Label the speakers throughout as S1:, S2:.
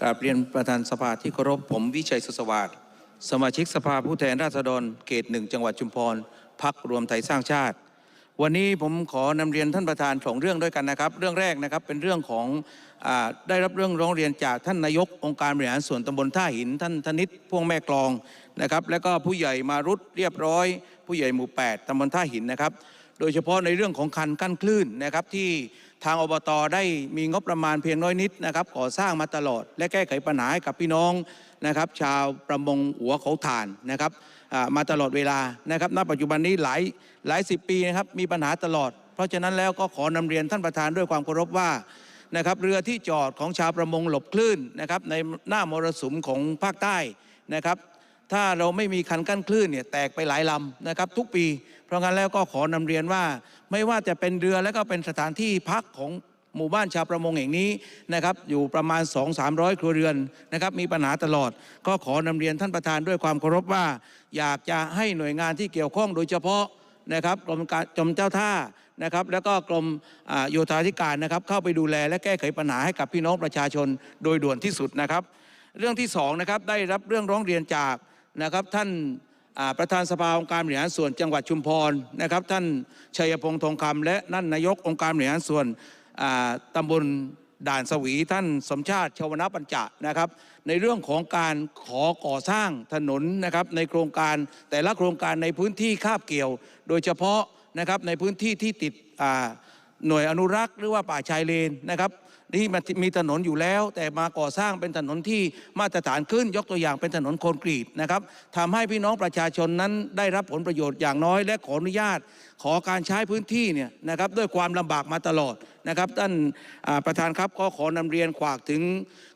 S1: กราบเรียนประธานสภาที่เคารพผมวิชัยสุสวัสดิ์สมาชิกสภาผู้แทนราษฎรเขตหนึ่งจังหวัดชุมพรพักรวมไทยสร้างชาติ วันนี้ผมขอนำเรียนท่านประธานสองเรื่องด้วยกันนะครับ เรื่องแรกนะครับเป็นเรื่องของอได้รับเรื่องร้องเรียนจากท่านนายกองค์การบริหารส่วนตำบลท่าหิน ท่านธนิตพ่วงแม่กลองนะครับ แล้วก็ผู้ใหญ่มารุดเรียบร้อย ผู้ใหญ่หมู่ 8ตำบลท่าหินนะครับ โดยเฉพาะในเรื่องของคันกั้นคลื่นนะครับที่ทางอบตได้มีงบประมาณเพียงน้อยนิดนะครับก่อสร้างมาตลอด และแก้ไขปัญหาให้กับพี่น้องนะครับ ชาวประมงหัวเขาถ่านนะครับมาตลอดเวลานะครับณปัจจุบันนี้หลายหลายสิบปีนะครับมีปัญหาตลอด เพราะฉะนั้นแล้วก็ขอนำเรียนท่านประธานด้วยความเคารพว่านะครับเรือที่จอดของชาวประมงหลบคลื่นนะครับในหน้ามรสุมของภาคใต้นะครับ ถ้าเราไม่มีคันกั้นคลื่นเนี่ยแตกไปหลายลำนะครับทุกปี ราะงั้นแล้วก็ขอนำเรียนว่าไม่ว่าจะเป็นเรือและก็เป็นสถานที่พักของหมู่บ้านชาวประมงแห่งนี้นะครับอยู่ประมาณ 2 3 0 0 ครัวเรือนนะครับมีปัญหาตลอด ก็ขอนำเรียนท่านประธานด้วยความเคารพว่า อยากจะให้หน่วยงานที่เกี่ยวข้องโดยเฉพาะนะครับกรมการกรมเจ้าท่านะครับ แล้วก็กรมโยธาธิการนะครับ เข้าไปดูแลและแก้ไขปัญหาให้กับพี่น้องประชาชนโดยด่วนที่สุดนะครับ เรื่องที่สองนะครับได้รับเรื่องร้องเรียนจากนะครับท่าน ประธานสภาองค์การบริหารส่วนจังหวัดชุมพรนะครับ ท่านชัยพงษ์ทองคำและนั่นนายกองค์การบริหารส่วนอ่าตำบลด่านสวีท่านสมชาติชาวนาปัญจะนะครับ ในเรื่องของการขอก่อสร้างถนนนะครับในโครงการแต่ละโครงการในพื้นที่คาบเกี่ยว โดยเฉพาะนะครับในพื้นที่ที่ติดอ่า หน่วยอนุรักษ์หรือว่าป่าชายเลนนะครับที่มันมีถนนอยู่แล้ว แต่มาก่อสร้างเป็นถนนที่มาตรฐานขึ้นยกตัวอย่างเป็นถนนคอนกรีตนะครับทำให้พี่น้องประชาชนนั้นได้รับผลประโยชน์อย่างน้อย และขออนุญาต ขอการใช้พื้นที่เนี่ยนะครับด้วยความลำบากมาตลอดนะครับท่านประธานครับก็ขอนำเรียนขวากถึง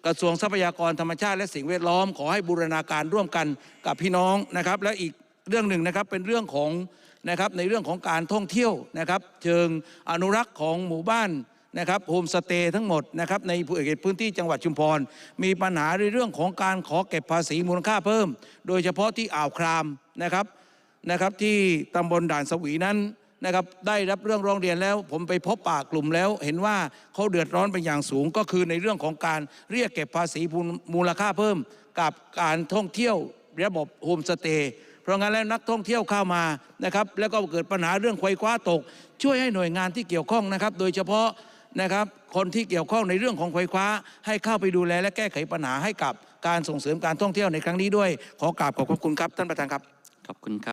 S1: กระทรวงทรัพยากรธรรมชาติและสิ่งแวดล้อม ขอให้บูรณาการร่วมกันกับพี่น้องนะครับ และอีกเรื่องหนึ่งนะครับเป็นเรื่องของ นะครับในเรื่องของการท่องเที่ยวนะครับเชิงอนุรักษ์ของหมู่บ้านนะครับโฮมสเตย์ทั้งหมดนะครับในพื้นที่จังหวัดชุมพร มีปัญหาในเรื่องของการขอเก็บภาษีมูลค่าเพิ่ม โดยเฉพาะที่อ่าวครามนะครับนะครับที่ตำบลด่านสวีนั้นนะครับได้รับเรื่องร้องเรียนแล้ว ผมไปพบปากกลุ่มแล้ว เห็นว่าเขาเดือดร้อนเป็นอย่างสูง ก็คือในเรื่องของการเรียกเก็บภาษีมูลค่าเพิ่ม กับการท่องเที่ยวระบบโฮมสเตย์ เพราะงั้นแล้วนักท่องเที่ยวเข้ามานะครับแล้วก็เกิดปัญหาเรื่องควายคว้าตก ช่วยให้หน่วยงานที่เกี่ยวข้องนะครับ โดยเฉพาะนะครับคนที่เกี่ยวข้องในเรื่องของควายคว้า ให้เข้าไปดูแลและแก้ไขปัญหาให้กับการส่งเสริมการท่องเที่ยวในครั้งนี้ด้วย ขอกราบขอบพระคุณครับท่านประธานครับ
S2: ขอบคุณครับ